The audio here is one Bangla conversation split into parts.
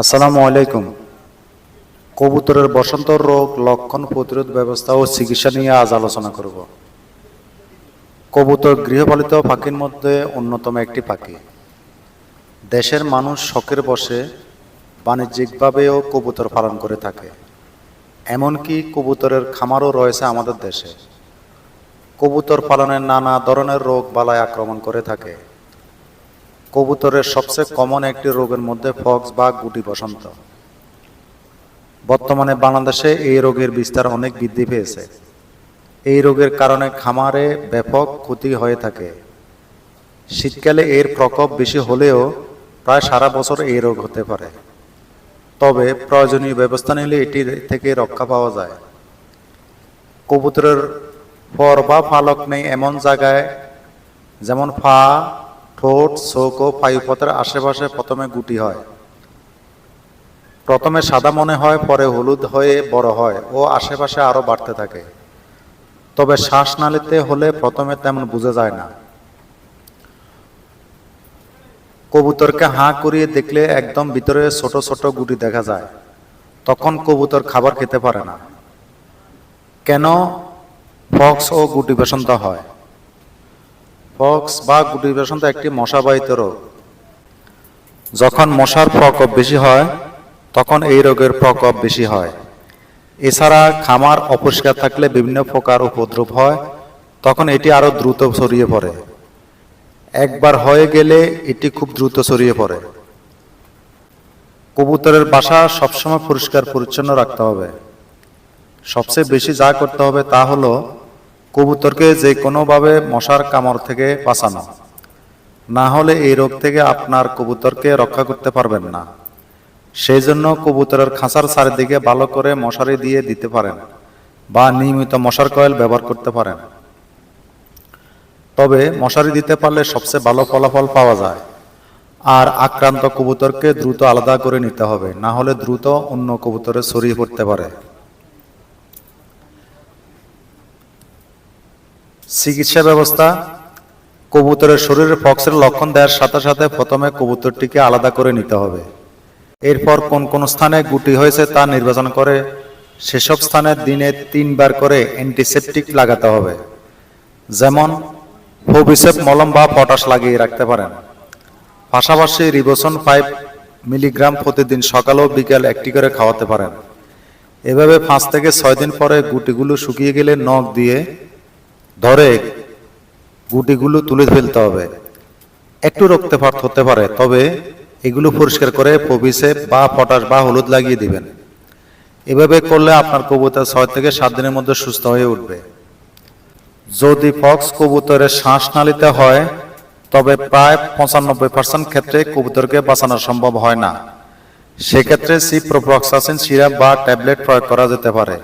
আসসালামু আলাইকুম। কবুতরের বসন্ত রোগ, লক্ষণ প্রতিরোধ ব্যবস্থা ও চিকিৎসা নিয়ে আজ আলোচনা করব। কবুতর গৃহপালিত পাখির মধ্যে অন্যতম একটি পাখি। দেশের মানুষ শখের বসে বাণিজ্যিকভাবেও কবুতর পালন করে থাকে। এমনকি কবুতরের খামারও রয়েছে আমাদের দেশে। কবুতর পালনের নানা ধরনের রোগ বালায় আক্রমণ করে থাকে। কবুতরের সবচেয়ে কমন একটি রোগের মধ্যে ফক্স বা গুটি বসন্ত। বর্তমানে বাংলাদেশে এই রোগের বিস্তার অনেক বৃদ্ধি পেয়েছে। এই রোগের কারণে খামারে ব্যাপক ক্ষতি হয়ে থাকে। শীতকালে এর প্রকোপ বেশি হলেও প্রায় সারা বছর এই রোগ হতে পারে। তবে প্রয়োজনীয় ব্যবস্থা নিলে এটি থেকে রক্ষা পাওয়া যায়। কবুতরের পর বা ফালক নেই এমন জায়গায়, যেমন ফা ঠোঁট, চোখ ও পায়ুপথের আশেপাশে প্রথমে গুটি হয়। প্রথমে সাদা মনে হয়, পরে হলুদ হয়ে বড় হয় ও আশেপাশে আরও বাড়তে থাকে। তবে শ্বাসনালীতে হলে প্রথমে তেমন বোঝা যায় না। কবুতরকে হাঁ করিয়ে দেখলে একদম ভিতরে ছোট ছোট গুটি দেখা যায়। তখন কবুতর খাবার খেতে পারে না। কেন? ফক্স ও গুটি বসন্ত হয়। ফক্স বা গুটি বসন্ত একটি মশাবাহিত রোগ। যখন মশার প্রকোপ বেশি হয়, তখন এই রোগের প্রকোপ বেশি হয়। এছাড়া খামার অপরিষ্কার থাকলে বিভিন্ন প্রকার উপদ্রব হয়, তখন এটি আরও দ্রুত ছড়িয়ে পড়ে। একবার হয়ে গেলে এটি খুব দ্রুত ছড়িয়ে পড়ে। কবুতরের বাসা সবসময় পরিষ্কার পরিচ্ছন্ন রাখতে হবে। সবচেয়ে বেশি যা করতে হবে তা হলো কবুতরকে যে কোনোভাবে মশার কামড় থেকে বাঁচানো। না হলে এই রোগ থেকে আপনার কবুতরকে রক্ষা করতে পারবেন না। সেই জন্য কবুতরের খাঁচার চারিদিকে ভালো করে মশারি দিয়ে দিতে পারেন বা নিয়মিত মশার কয়েল ব্যবহার করতে পারেন। তবে মশারি দিতে পারলে সবচেয়ে ভালো ফলাফল পাওয়া যায়। আর আক্রান্ত কবুতরকে দ্রুত আলাদা করে নিতে হবে, না হলে দ্রুত অন্য কবুতরে ছড়িয়ে পড়তে পারে। চিকিৎসা ব্যবস্থা, কবুতরের শরীরে ফক্সের লক্ষণ দেওয়ার সাথে সাথে প্রথমে কবুতরটিকে আলাদা করে নিতে হবে। এরপর কোন কোন স্থানে গুটি হয়েছে তা নির্বাচন করে সেসব স্থানে দিনে তিনবার করে অ্যান্টিসেপটিক লাগাতে হবে। যেমন, ফোবিসেপ, মলম বা পটাশ লাগিয়ে রাখতে পারেন। পাশাপাশি রিবোসন ফাইভ মিলিগ্রাম প্রতিদিন সকাল ও বিকেল একটি করে খাওয়াতে পারেন। এভাবে পাঁচ থেকে ছয় দিন পরে গুটিগুলো শুকিয়ে গেলে নখ দিয়ে ধরে গুটিগুলো তুলে ফেলতে হবে। একটু রক্তপাত হতে পারে, তবে এগুলো পরিষ্কার করে পবিসে বা পটাশ বা হলুদ লাগিয়ে দিবেন। এভাবে করলে আপনার কবুতর ছয় থেকে সাত দিনের মধ্যে সুস্থ হয়ে উঠবে। যদি ফক্স কবুতরের শ্বাস নালিতে হয়, তবে প্রায় পঁচানব্বই পার্সেন্ট ক্ষেত্রে কবুতরকে বাঁচানো সম্ভব হয় না। সেক্ষেত্রে সিপ্রোফ্লক্সাসিন সিরাপ বা ট্যাবলেট প্রয়োগ করা যেতে পারে।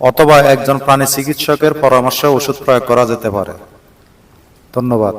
অথবা একজন প্রাণী চিকিৎসকের পরামর্শে ওষুধ প্রয়োগ করা যেতে পারে। ধন্যবাদ।